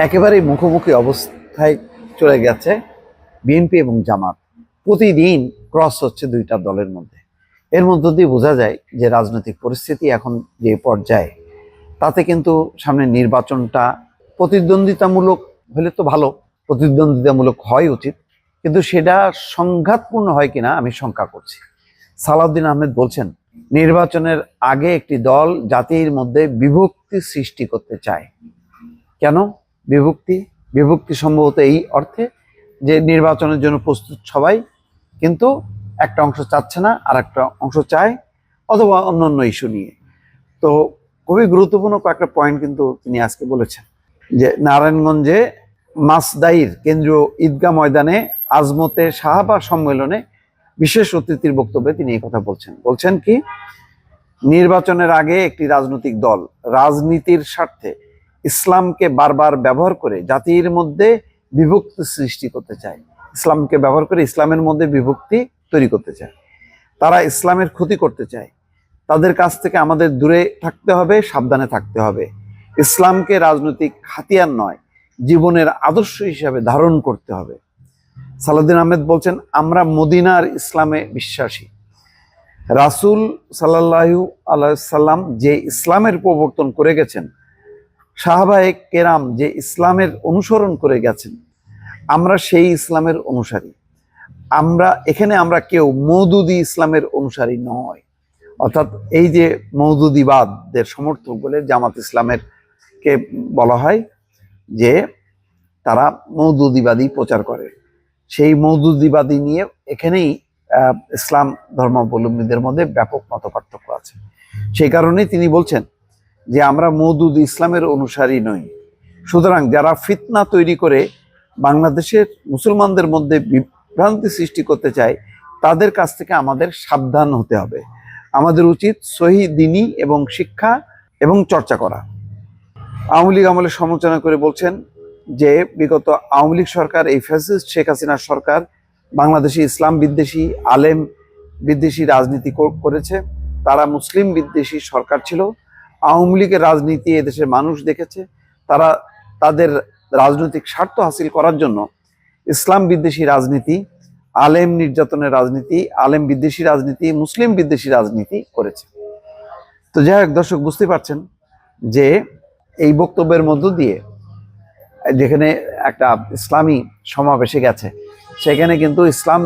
একেবারেই মুখোমুখি অবস্থায় চলে গেছে বিএনপি এবং জামাত। প্রতিদিন ক্রস হচ্ছে দুইটা দলের মধ্যে। এর মধ্য দিয়ে বোঝা যায় যে রাজনৈতিক পরিস্থিতি এখন যে পর্যায়ে, তাতে কিন্তু সামনে নির্বাচনটা প্রতিদ্বন্দ্বিতামূলক হলে তো ভালো, প্রতিদ্বন্দ্বিতামূলক হয় উচিত, কিন্তু সেটা সংঘাতপূর্ণ হয় কিনা আমি শঙ্কা করছি। সালাউদ্দিন আহমেদ বলছেন, নির্বাচনের আগে একটি দল জাতির মধ্যে বিভক্তি সৃষ্টি করতে চায়। কেন? বিভক্তি বিভক্তি সম্ভবত এই অর্থে যে নির্বাচনের জন্য প্রস্তুত সবাই কিন্তু একটা অংশ চাচ্ছে না আর একটা অংশ চায়, অথবা অন্যান্য ইস্যু নিয়ে। তো খুবই গুরুত্বপূর্ণ কয়েকটা পয়েন্ট কিন্তু তিনি আজকে বলেছেন। যে নারায়ণগঞ্জে মাসদাইর কেন্দ্রীয় ঈদগাহ ময়দানে আজমতে সাহাবা সম্মেলনে বিশেষ অতিথির বক্তব্যে তিনি কথা বলছেন। বলছেন কি, নির্বাচনের আগে একটি রাজনৈতিক দল রাজনীতির স্বার্থে ইসলামকে বারবার ব্যবহার করে জাতির মধ্যে বিভক্তি সৃষ্টি করতে চায়। ইসলামকে ব্যবহার করে ইসলামের মধ্যে বিভক্তি তৈরি করতে চায়। তারা ইসলামের ক্ষতি করতে চায়। তাদের কাছ থেকে আমাদের দূরে থাকতে হবে, সাবধানে থাকতে হবে। ইসলামকে রাজনৈতিক হাতিয়ার নয়, জীবনের আদর্শ হিসাবে ধারণ করতে হবে। সালাউদ্দিন আহমেদ বলছেন, আমরা মদিনার ইসলামে বিশ্বাসী। রাসূল সাল্লাহু আলাইসাল্লাম যে ইসলামের প্রবর্তন করে গেছেন সাহাবায়ে কেরাম যে ইসলামের অনুসরণ করে গেছেন, আমরা সেই ইসলামের অনুসারী। আমরা, এখানে আমরা কেউ মৌদুদি ইসলামের অনুসারী নয়। অর্থাৎ এই যে মৌদুদিবাদদের সমর্থক বলে জামাত ইসলামের কে বলা হয় যে তারা মৌদুদিবাদী প্রচার করে। সেই মৌদুদিবাদী নিয়ে এখানেই ইসলাম ধর্মাবলম্বীদের মধ্যে ব্যাপক মত পার্থক্য আছে। সেই কারণেই তিনি বলছেন যে আমরা মৌদুদ ইসলামের অনুসারী নই। সুতরাং যারা ফিতনা তৈরি করে বাংলাদেশের মুসলমানদের মধ্যে বিভ্রান্তি সৃষ্টি করতে চায়, তাদের কাছ থেকে আমাদের সাবধান হতে হবে। আমাদের উচিত সহি দিনী এবং শিক্ষা এবং চর্চা করা। আওয়ামী লীগ আমলের সমালোচনা করে বলছেন যে, বিগত আওয়ামী লীগ সরকার, এই ফ্যাসিস্ট শেখ হাসিনার সরকার বাংলাদেশি ইসলাম বিদ্বেষী, আলেম বিদ্বেষী রাজনীতি কর- করেছে। তারা মুসলিম বিদ্বেষী সরকার ছিল। আওয়ামী লীগের রাজনীতি এদেশের মানুষ দেখেছে। তারা তাদের রাজনৈতিক স্বার্থ হাসিল করার জন্য ইসলাম বিদ্বেষী রাজনীতি, আলেম নির্যাতনের রাজনীতি, আলেম বিদ্বেষী রাজনীতি, মুসলিম বিদ্বেষী রাজনীতি করেছে। তো যাই হোক, দর্শক বুঝতে পারছেন যে এই বক্তব্যের মধ্য দিয়ে যেখানে একটা ইসলামী সমাবেশে গেছে, সেখানে কিন্তু ইসলাম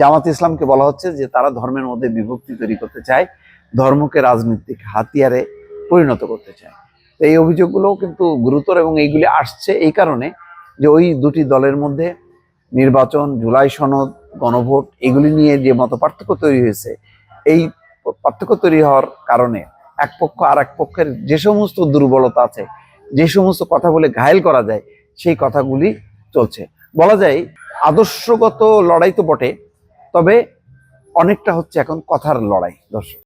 জামাত ইসলামকে বলা হচ্ছে যে তারা ধর্মের মধ্যে বিভক্তি তৈরি করতে চায়। ধর্মকে রাজনৈতিক হাতিয়ারে পরিণত করতে চায়। তো এই অভিযোগগুলোও কিন্তু গুরুতর এবং এইগুলি আসছে এই কারণে যে ওই দুটি দলের মধ্যে নির্বাচন, জুলাই সনদ, গণভোট, এগুলি নিয়ে যে মত পার্থক্য তৈরি হয়েছে, এই পার্থক্য তৈরি হওয়ার কারণে এক পক্ষ আর এক পক্ষের যে সমস্ত দুর্বলতা আছে, যে সমস্ত কথা বলে ঘায়েল করা যায়, সেই কথাগুলি চলছে। বলা যায়, আদর্শগত লড়াই তো বটে, তবে অনেকটা হচ্ছে এখন কথার লড়াই, দর্শক।